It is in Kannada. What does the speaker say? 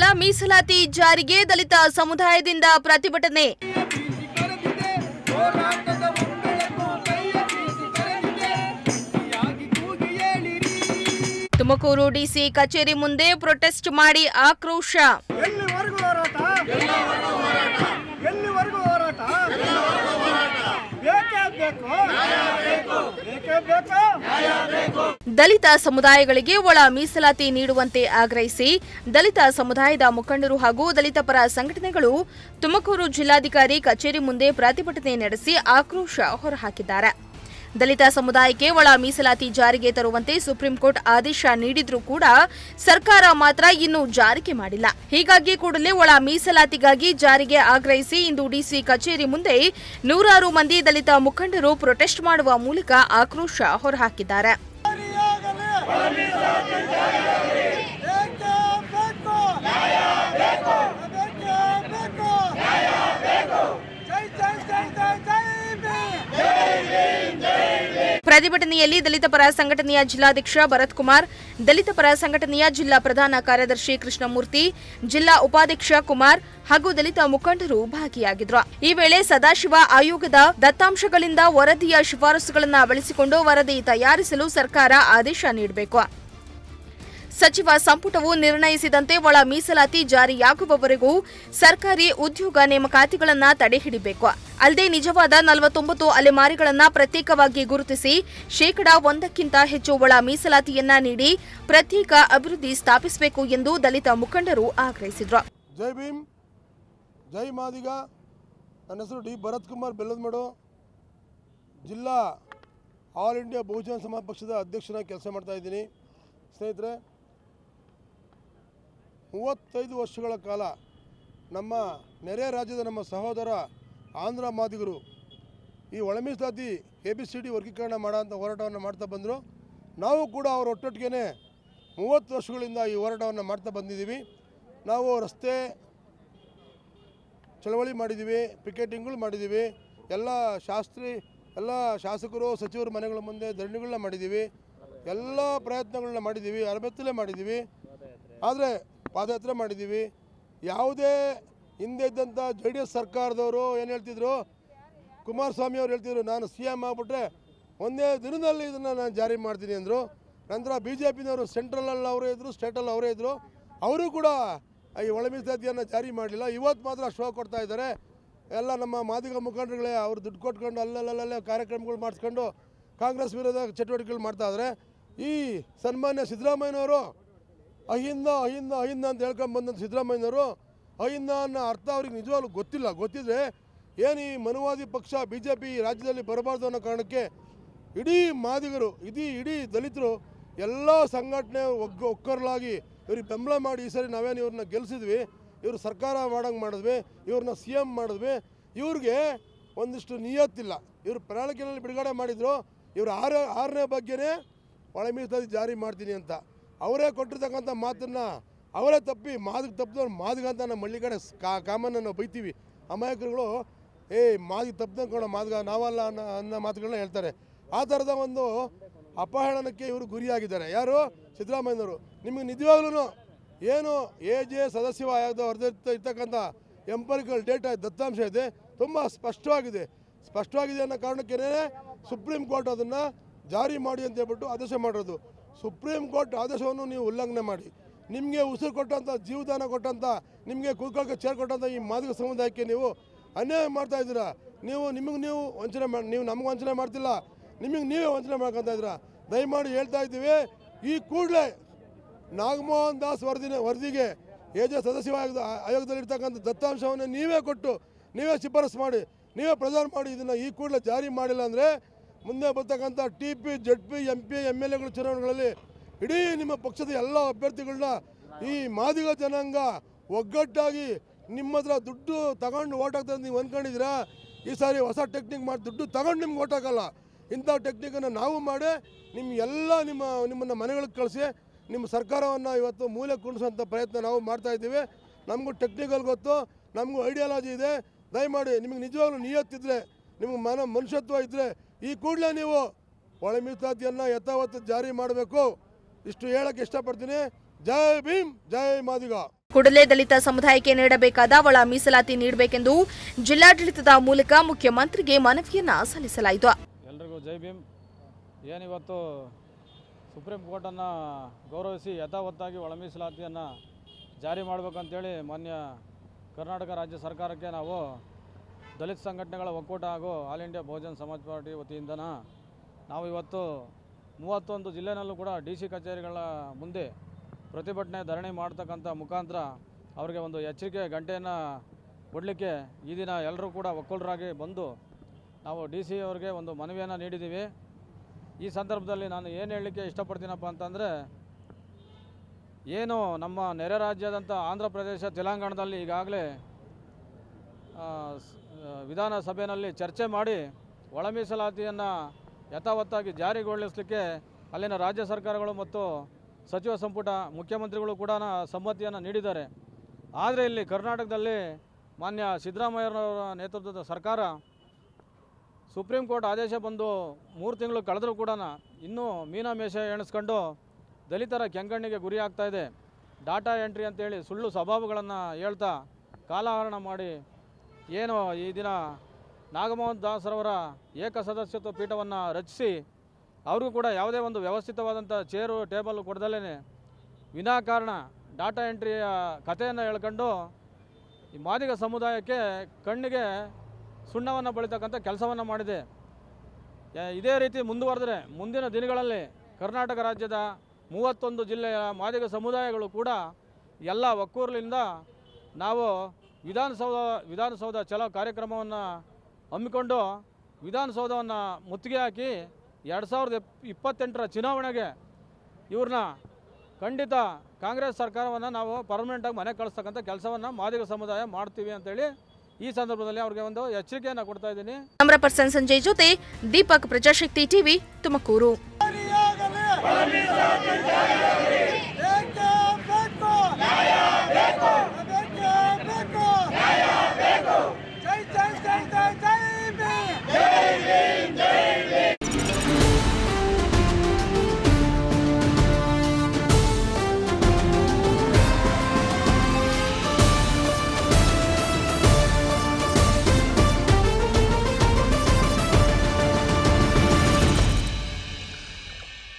ಒಳ ಮೀಸಲಾತಿ ಜಾರಿಗೆ ದಲಿತ ಸಮುದಾಯದಿಂದ ಪ್ರತಿಭಟನೆ. ತುಮಕೂರು ಡಿಸಿ ಕಚೇರಿ ಮುಂದೆ ಪ್ರೊಟೆಸ್ಟ್ ಮಾಡಿ ಆಕ್ರೋಶ. ದಲಿತ ಸಮುದಾಯಗಳಿಗೆ ಒಳ ಮೀಸಲಾತಿ ನೀಡುವಂತೆ ಆಗ್ರಹಿಸಿ ದಲಿತ ಸಮುದಾಯದ ಮುಖಂಡರು ಹಾಗೂ ದಲಿತ ಪರ ಸಂಘಟನೆಗಳು ತುಮಕೂರು ಜಿಲ್ಲಾಧಿಕಾರಿ ಕಚೇರಿ ಮುಂದೆ ಪ್ರತಿಭಟನೆ ನಡೆಸಿ ಆಕ್ರೋಶ ಹೊರಹಾಕಿದ್ದಾರೆ. ದಲಿತ ಸಮುದಾಯಕ್ಕೆ ಒಳ ಮೀಸಲಾತಿ ಜಾರಿಗೆ ತರುವಂತೆ ಸುಪ್ರೀಂ ಕೋರ್ಟ್ ಆದೇಶ ನೀಡಿದ್ರೂ ಕೂಡ ಸರ್ಕಾರ ಮಾತ್ರ ಇನ್ನೂ ಜಾರಿಗೆ ಮಾಡಿಲ್ಲ. ಹೀಗಾಗಿ ಕೂಡಲೇ ಒಳ ಮೀಸಲಾತಿಗಾಗಿ ಜಾರಿಗೆ ಆಗ್ರಹಿಸಿ ಇಂದು ಡಿಸಿ ಕಚೇರಿ ಮುಂದೆ ನೂರಾರು ಮಂದಿ ದಲಿತ ಮುಖಂಡರು ಪ್ರೊಟೆಸ್ಟ್ ಮಾಡುವ ಮೂಲಕ ಆಕ್ರೋಶ ಹೊರಹಾಕಿದ್ದಾರೆ. ಪ್ರತಿಭಟನೆಯಲ್ಲಿ ದಲಿತ ಪರ ಸಂಘಟನೆಯ ಜಿಲ್ಲಾಧ್ಯಕ್ಷ ಭರತ್ ಕುಮಾರ್, ದಲಿತ ಪರ ಸಂಘಟನೆಯ ಜಿಲ್ಲಾ ಪ್ರಧಾನ ಕಾರ್ಯದರ್ಶಿ ಕೃಷ್ಣಮೂರ್ತಿ, ಜಿಲ್ಲಾ ಉಪಾಧ್ಯಕ್ಷ ಕುಮಾರ್ ಹಾಗೂ ದಲಿತ ಮುಖಂಡರು ಭಾಗಿಯಾಗಿದ್ರು. ಈ ವೇಳೆ ಸದಾಶಿವ ಆಯೋಗದ ದತ್ತಾಂಶಗಳಿಂದ ವರದಿಯ ಶಿಫಾರಸುಗಳನ್ನು ಬಳಸಿಕೊಂಡು ವರದಿ ತಯಾರಿಸಲು ಸರ್ಕಾರ ಆದೇಶ ನೀಡಬೇಕು. ಸಚಿವ ಸಂಪುಟವು ನಿರ್ಣಯಿಸಿದಂತೆ ಒಳ ಮೀಸಲಾತಿ ಜಾರಿಯಾಗುವವರೆಗೂ ಸರ್ಕಾರಿ ಉದ್ಯೋಗ ನೇಮಕಾತಿಗಳನ್ನು ತಡೆಹಿಡಿಬೇಕು ಅಲ್ಲದೆ ನಿಜವಾದ ನಲವತ್ತೊಂಬತ್ತು ಅಲೆಮಾರಿಗಳನ್ನು ಪ್ರತ್ಯೇಕವಾಗಿ ಗುರುತಿಸಿ ಶೇಕಡಾ ಒಂದಕ್ಕಿಂತ ಹೆಚ್ಚು ಒಳ ಮೀಸಲಾತಿಯನ್ನ ನೀಡಿ ಪ್ರತ್ಯೇಕ ಅಭಿವೃದ್ಧಿ ಸ್ಥಾಪಿಸಬೇಕು ಎಂದು ದಲಿತ ಮುಖಂಡರು ಆಗ್ರಹಿಸಿದರು. ಜೈ ಭೀಮ್, ಜೈ ಮಾದಿಗ. ನನ್ನ ಹೆಸರು ಡಿ ಭರತ್ ಕುಮಾರ್ ಬೆಲ್ಲದಮಡು. ಜಿಲ್ಲಾ ಆಲ್ ಇಂಡಿಯಾ ಬಹುಜನ ಸಮಾಜ ಪಕ್ಷದ ಅಧ್ಯಕ್ಷನಾಗಿ ಕೆಲಸ ಮಾಡ್ತಾ ಇದ್ದೀನಿ. ಸ್ನೇಹಿತರೆ ಮೂವತ್ತೈದು ವರ್ಷಗಳ ಕಾಲ ನಮ್ಮ ನೆರೆ ರಾಜ್ಯದ ನಮ್ಮ ಸಹೋದರ ಆಂಧ್ರ ಮಾದಿಗರು ಈ ಒಳಮೀಸಲಾತಿ ಎ ಬಿ ಸಿ ಡಿ ವರ್ಗೀಕರಣ ಮಾಡೋಂಥ ಹೋರಾಟವನ್ನು ಮಾಡ್ತಾ ಬಂದರು. ನಾವು ಕೂಡ ಅವರ ಒಟ್ಟೊಟ್ಟಿಗೆ ಮೂವತ್ತು ವರ್ಷಗಳಿಂದ ಈ ಹೋರಾಟವನ್ನು ಮಾಡ್ತಾ ಬಂದಿದ್ದೀವಿ. ನಾವು ರಸ್ತೆ ಚಳವಳಿ ಮಾಡಿದ್ದೀವಿ, ಪಿಕೆಟಿಂಗ್ಗಳು ಮಾಡಿದ್ದೀವಿ, ಎಲ್ಲ ಶಾಸ್ತ್ರಿ, ಎಲ್ಲ ಶಾಸಕರು, ಸಚಿವರ ಮನೆಗಳ ಮುಂದೆ ಧರಣಿಗಳನ್ನ ಮಾಡಿದ್ದೀವಿ. ಎಲ್ಲ ಪ್ರಯತ್ನಗಳನ್ನ ಮಾಡಿದ್ದೀವಿ, ಅರಬೆತ್ತಲೇ ಮಾಡಿದ್ದೀವಿ. ಆದರೆ ಪಾದಯಾತ್ರೆ ಮಾಡಿದ್ದೀವಿ. ಯಾವುದೇ ಹಿಂದೆ ಇದ್ದಂಥ ಜೆ ಡಿ ಎಸ್ ಸರ್ಕಾರದವರು ಏನು ಹೇಳ್ತಿದ್ರು? ಕುಮಾರಸ್ವಾಮಿ ಅವ್ರು ಹೇಳ್ತಿದ್ರು, ನಾನು ಸಿ ಎಂ ಆಗಿಬಿಟ್ರೆ ಒಂದೇ ದಿನದಲ್ಲಿ ಇದನ್ನು ನಾನು ಜಾರಿ ಮಾಡ್ತೀನಿ ಅಂದರು. ನಂತರ ಬಿ ಜೆ ಪಿನವರು ಸೆಂಟ್ರಲಲ್ಲಿ ಅವರೇ ಇದ್ದರು ಸ್ಟೇಟಲ್ಲಿ ಅವರೇ ಇದ್ದರು ಅವರು ಕೂಡ ಈ ಒಳ ಜಾರಿ ಮಾಡಲಿಲ್ಲ. ಇವತ್ತು ಮಾತ್ರ ಶೋ ಕೊಡ್ತಾ ಇದ್ದಾರೆ. ಎಲ್ಲ ನಮ್ಮ ಮಾದಿಗ ಮುಖಂಡರುಗಳೇ, ಅವರು ದುಡ್ಡು ಕೊಟ್ಕೊಂಡು ಅಲ್ಲಲ್ಲಲ್ಲೇ ಕಾರ್ಯಕ್ರಮಗಳು ಮಾಡಿಸ್ಕೊಂಡು ಕಾಂಗ್ರೆಸ್ ವಿರೋಧ ಚಟುವಟಿಕೆಗಳು ಮಾಡ್ತಾ ಇದ್ದಾರೆ. ಈ ಸನ್ಮಾನ್ಯ ಸಿದ್ದರಾಮಯ್ಯನವರು ಅಹಿಂದ ಅಹಿಂದ ಅಹಿಂದ ಅಂತ ಹೇಳ್ಕೊಂಡು ಬಂದಂಥ ಸಿದ್ದರಾಮಯ್ಯನವರು ಅಹಿಂದ ಅನ್ನೋ ಅರ್ಥ ಅವ್ರಿಗೆ ನಿಜವಾಗ್ಲೂ ಗೊತ್ತಿಲ್ಲ. ಗೊತ್ತಿದ್ರೆ ಏನು ಈ ಮನುವಾದಿ ಪಕ್ಷ ಬಿ ಜೆ ಪಿ ರಾಜ್ಯದಲ್ಲಿ ಬರಬಾರ್ದು ಅನ್ನೋ ಕಾರಣಕ್ಕೆ ಇಡೀ ಮಾದಿಗರು, ಇಡೀ ಇಡೀ ದಲಿತರು ಎಲ್ಲ ಸಂಘಟನೆ ಒಗ್ಗ, ಒಕ್ಕರ್ಲಾಗಿ ಇವ್ರಿಗೆ ಬೆಂಬಲ ಮಾಡಿ ಈ ಸರಿ ನಾವೇನು ಇವ್ರನ್ನ ಗೆಲ್ಲಿಸಿದ್ವಿ ಇವರು ಸರ್ಕಾರ ಮಾಡಂಗೆ ಮಾಡಿದ್ವಿ, ಇವ್ರನ್ನ ಸಿ ಎಂ ಮಾಡಿದ್ವಿ, ಇವ್ರಿಗೆ ಒಂದಿಷ್ಟು ನಿಯತ್ತಿಲ್ಲ. ಇವರು ಪ್ರಣಾಳಿಕೆಯಲ್ಲಿ ಬಿಡುಗಡೆ ಮಾಡಿದ್ರು, ಇವರು ಆರ, ಆರನೇ ಬಗ್ಗೆನೇ ಒಳ ಜಾರಿ ಮಾಡ್ತೀನಿ ಅಂತ. ಅವರೇ ಕೊಟ್ಟಿರ್ತಕ್ಕಂಥ ಮಾತನ್ನು ಅವರೇ ತಪ್ಪಿ ಮಾದಿಗೆ ತಪ್ಪಿದವ್ರು ಮಾದಿಗ ಅಂತ ನಮ್ಮ ಹಳ್ಳಿ ಕಡೆ ಕಾ ಕಾಮನ್ನ ನಾವು ಬೈತೀವಿ. ಅಮಾಯಕರುಗಳು ಏ ಮಾದಿಗೆ ತಪ್ಪದಂಕೊಂಡು ಮಾದಿಗ ನಾವಲ್ಲ ಅನ್ನೋ ಅನ್ನೋ ಮಾತುಗಳನ್ನ ಹೇಳ್ತಾರೆ. ಆ ಥರದ ಒಂದು ಅಪಹರಣಕ್ಕೆ ಇವರು ಗುರಿಯಾಗಿದ್ದಾರೆ. ಯಾರು? ಸಿದ್ದರಾಮಯ್ಯನವರು. ನಿಮಗೆ ನಿಜವಾಗ್ಲೂ ಏನು ಎ ಜೆ ಸದಸ್ಯ ಆಯೋಗದ ಹೊರದಿರ್ತ ಇರ್ತಕ್ಕಂಥ ಎಂಪರಿಕಲ್ ಡೇಟಾ ದತ್ತಾಂಶ ಇದೆ. ತುಂಬ ಸ್ಪಷ್ಟವಾಗಿದೆ. ಸ್ಪಷ್ಟವಾಗಿದೆ ಅನ್ನೋ ಕಾರಣಕ್ಕೇನೆ ಸುಪ್ರೀಂ ಕೋರ್ಟ್ ಅದನ್ನು ಜಾರಿ ಮಾಡಿ ಅಂತ ಹೇಳ್ಬಿಟ್ಟು ಆದೇಶ ಮಾಡಿರೋದು. ಸುಪ್ರೀಂ ಕೋರ್ಟ್ ಆದೇಶವನ್ನು ನೀವು ಉಲ್ಲಂಘನೆ ಮಾಡಿ. ನಿಮಗೆ ಉಸಿರು ಕೊಟ್ಟಂಥ ಜೀವದಾನ ಕೊಟ್ಟಂಥ ನಿಮಗೆ ಕೂತ್ಕೊಳ್ಳೋಕೆ ಚೇರ್ ಕೊಟ್ಟಂಥ ಈ ಮಾದಿಗ ಸಮುದಾಯಕ್ಕೆ ನೀವು ಅನ್ಯಾಯ ಮಾಡ್ತಾ ಇದ್ದೀರಾ? ನೀವು, ನಿಮಗೆ ನೀವು ವಂಚನೆ ಮಾಡಿ ನೀವು ನಮಗೆ ವಂಚನೆ ಮಾಡ್ತಿಲ್ಲ. ನಿಮಗೆ ನೀವೇ ವಂಚನೆ ಮಾಡ್ಕೊತಾ ಇದ್ದೀರಾ? ದಯಮಾಡಿ ಹೇಳ್ತಾ ಇದ್ದೀವಿ, ಈ ಕೂಡಲೇ ನಾಗಮೋಹನ್ ದಾಸ್ ವರದಿನ, ವರದಿಗೆ ಎಜೆ ಸದಸ್ಯ ಆಯೋಗದ ಆಯೋಗದಲ್ಲಿರ್ತಕ್ಕಂಥ ದತ್ತಾಂಶವನ್ನು ನೀವೇ ಕೊಟ್ಟು, ನೀವೇ ಶಿಫಾರಸು ಮಾಡಿ, ನೀವೇ ಪ್ರಚಾರ ಮಾಡಿ ಇದನ್ನು ಈ ಕೂಡಲೇ ಜಾರಿ ಮಾಡಿಲ್ಲ ಅಂದರೆ ಮುಂದೆ ಬರ್ತಕ್ಕಂಥ T P Z P, M P M L ಎಗಳ ಚುನಾವಣೆಗಳಲ್ಲಿ ಇಡೀ ನಿಮ್ಮ ಪಕ್ಷದ ಎಲ್ಲ ಅಭ್ಯರ್ಥಿಗಳನ್ನ ಈ ಮಾದಿಗ ಜನಾಂಗ ಒಗ್ಗಟ್ಟಾಗಿ ನಿಮ್ಮ ಹತ್ರ ದುಡ್ಡು ತಗೊಂಡು ಓಟ್ ಹಾಕ್ತಾರೆ ನೀವು ಅಂದ್ಕೊಂಡಿದ್ದೀರಾ ಈ ಸಾರಿ ಹೊಸ ಟೆಕ್ನಿಕ್ ಮಾಡಿ ದುಡ್ಡು ತಗೊಂಡು ನಿಮ್ಗೆ ಓಟ್ ಹಾಕಲ್ಲ. ಇಂಥ ಟೆಕ್ನಿಕನ್ನು ನಾವು ಮಾಡಿ ನಿಮ್ಮ ಎಲ್ಲ ನಿಮ್ಮ, ನಿಮ್ಮನ್ನು ಮನೆಗಳಿಗೆ ಕಳಿಸಿ ನಿಮ್ಮ ಸರ್ಕಾರವನ್ನು ಇವತ್ತು ಮೂಲೆ ಕುಣಿಸೋಂಥ ಪ್ರಯತ್ನ ನಾವು ಮಾಡ್ತಾ ಇದ್ದೀವಿ. ನಮಗೂ ಟೆಕ್ನಿಕಲ್ ಗೊತ್ತು, ನಮಗೂ ಐಡಿಯಾಲಜಿ ಇದೆ. ದಯಮಾಡಿ ನಿಮಗೆ ನಿಜವಾಗ್ಲೂ ನಿಯತ್ತಿದ್ರೆ, ನಿಮಗೆ ಮನ ಮನುಷ್ಯತ್ವ ಇದ್ದರೆ ಈ ಕೂಡಲೇ ನೀವು ಒಳ ಮೀಸಲಾತಿಯನ್ನು ಯಥಾವತ್ತು ಜಾರಿ ಮಾಡಬೇಕು. ಇಷ್ಟು ಹೇಳಕ್ಕೆ ಇಷ್ಟಪಡ್ತೀನಿ. ಜೈ ಭೀಮ್ ಜೈ ಮಾದಿಗ. ಕೂಡಲೇ ದಲಿತ ಸಮುದಾಯಕ್ಕೆ ನೀಡಬೇಕಾದ ಒಳ ಮೀಸಲಾತಿ ನೀಡಬೇಕೆಂದು ಜಿಲ್ಲಾಡಳಿತದ ಮೂಲಕ ಮುಖ್ಯಮಂತ್ರಿಗೆ ಮನವಿಯನ್ನ ಸಲ್ಲಿಸಲಾಯಿತು. ಎಲ್ರಿಗೂ ಜೈ ಭೀಮ್. ಏನಿವತ್ತು ಸುಪ್ರೀಂ ಕೋರ್ಟನ್ನು ಗೌರವಿಸಿ ಯಥಾವತ್ತಾಗಿ ಒಳ ಮೀಸಲಾತಿಯನ್ನು ಜಾರಿ ಮಾಡಬೇಕಂತೇಳಿ ಮಾನ್ಯ ಕರ್ನಾಟಕ ರಾಜ್ಯ ಸರ್ಕಾರಕ್ಕೆ ನಾವು ದಲಿತ ಸಂಘಟನೆಗಳ ಒಕ್ಕೂಟ ಹಾಗೂ all India Bahujan Samaj party ವತಿಯಿಂದನ ನಾವು ಇವತ್ತು ಮೂವತ್ತೊಂದು ಜಿಲ್ಲೆನಲ್ಲೂ ಕೂಡ ಡಿ ಸಿ ಕಚೇರಿಗಳ ಮುಂದೆ ಪ್ರತಿಭಟನೆ ಧರಣಿ ಮಾಡ್ತಕ್ಕಂಥ ಮುಖಾಂತರ ಅವರಿಗೆ ಒಂದು ಎಚ್ಚರಿಕೆ ಗಂಟೆಯನ್ನು ಕೊಡಲಿಕ್ಕೆ ಈ ದಿನ ಎಲ್ಲರೂ ಕೂಡ ಒಕ್ಕೂಲರಾಗಿ ಬಂದು ನಾವು ಡಿ ಸಿ ಅವರಿಗೆ ಒಂದು ಮನವಿಯನ್ನು ನೀಡಿದ್ದೀವಿ. ಈ ಸಂದರ್ಭದಲ್ಲಿ ನಾನು ಏನು ಹೇಳಲಿಕ್ಕೆ ಇಷ್ಟಪಡ್ತೀನಪ್ಪ ಅಂತಂದರೆ, ಏನು ನಮ್ಮ ನೆರೆ ರಾಜ್ಯದಂಥ ಆಂಧ್ರ ಪ್ರದೇಶ, ತೆಲಂಗಾಣದಲ್ಲಿ ಈಗಾಗಲೇ ವಿಧಾನಸಭೆಯಲ್ಲಿ ಚರ್ಚೆ ಮಾಡಿ ಒಳ ಮೀಸಲಾತಿಯನ್ನು ಯಥಾವತ್ತಾಗಿ ಜಾರಿಗೊಳಿಸಲಿಕ್ಕೆ ಅಲ್ಲಿನ ರಾಜ್ಯ ಸರ್ಕಾರಗಳು ಮತ್ತು ಸಚಿವ ಸಂಪುಟ ಮುಖ್ಯಮಂತ್ರಿಗಳು ಕೂಡ ಸಮ್ಮತಿಯನ್ನು ನೀಡಿದ್ದಾರೆ. ಆದರೆ ಇಲ್ಲಿ ಕರ್ನಾಟಕದಲ್ಲಿ ಮಾನ್ಯ ಸಿದ್ದರಾಮಯ್ಯನವರ ನೇತೃತ್ವದ ಸರ್ಕಾರ ಸುಪ್ರೀಂ ಕೋರ್ಟ್ ಆದೇಶ ಬಂದು ಮೂರು ತಿಂಗಳು ಕಳೆದರೂ ಕೂಡ ಇನ್ನೂ ಮೀನಾಮೇಷ ಎಣಿಸ್ಕೊಂಡು ದಲಿತರ ಕೆಂಗಣ್ಣಿಗೆ ಗುರಿ ಆಗ್ತಾ ಇದೆ. ಡಾಟಾ ಎಂಟ್ರಿ ಅಂತೇಳಿ ಸುಳ್ಳು ಸ್ವಭಾವಗಳನ್ನು ಹೇಳ್ತಾ ಕಾಲಹರಣ ಮಾಡಿ ಏನು ಈ ದಿನ ನಾಗಮೋಹನ್ ದಾಸರವರ ಏಕಸದಸ್ಯತ್ವ ಪೀಠವನ್ನು ರಚಿಸಿ ಅವ್ರಿಗೂ ಕೂಡ ಯಾವುದೇ ಒಂದು ವ್ಯವಸ್ಥಿತವಾದಂಥ ಚೇರು, ಟೇಬಲ್ ಕೊಡ್ದಲೇ ವಿನಾಕಾರಣ ಡಾಟಾ ಎಂಟ್ರಿಯ ಕಥೆಯನ್ನು ಹೇಳ್ಕೊಂಡು ಈ ಮಾದಿಗ ಸಮುದಾಯಕ್ಕೆ ಕಣ್ಣಿಗೆ ಸುಣ್ಣವನ್ನು ಬಳಿತಕ್ಕಂಥ ಕೆಲಸವನ್ನು ಮಾಡಿದೆ. ಇದೇ ರೀತಿ ಮುಂದುವರೆದರೆ ಮುಂದಿನ ದಿನಗಳಲ್ಲಿ ಕರ್ನಾಟಕ ರಾಜ್ಯದ ಮೂವತ್ತೊಂದು ಜಿಲ್ಲೆಯ ಮಾದಿಗ ಸಮುದಾಯಗಳು ಕೂಡ ಎಲ್ಲ ಒಕ್ಕೂರಲಿಂದ ನಾವು ವಿಧಾನಸೌಧ ವಿಧಾನಸೌಧ ಚಲೋ ಕಾರ್ಯಕ್ರಮವನ್ನು ಹಮ್ಮಿಕೊಂಡು ವಿಧಾನಸೌಧವನ್ನು ಮುತ್ತಿಗೆ ಹಾಕಿ ಎರಡು ಸಾವಿರದ ಇಪ್ಪತ್ತೆಂಟರ ಚುನಾವಣೆಗೆ ಇವ್ರನ್ನ ಖಂಡಿತ ಕಾಂಗ್ರೆಸ್ ಸರ್ಕಾರವನ್ನು ನಾವು ಪರ್ಮನೆಂಟಾಗಿ ಮನೆ ಕಳಿಸ್ತಕ್ಕಂಥ ಕೆಲಸವನ್ನು ಮಾದಿಗ ಸಮುದಾಯ ಮಾಡ್ತೀವಿ ಅಂತೇಳಿ ಈ ಸಂದರ್ಭದಲ್ಲಿ ಅವ್ರಿಗೆ ಒಂದು ಎಚ್ಚರಿಕೆಯನ್ನು ಕೊಡ್ತಾ ಇದ್ದೀನಿ. ಕ್ಯಾಮರಾ ಪರ್ಸನ್ ಸಂಜಯ್ ಜೊತೆ ದೀಪಕ್ ಪ್ರಜಾಶಕ್ತಿ ಟಿವಿ ತುಮಕೂರು.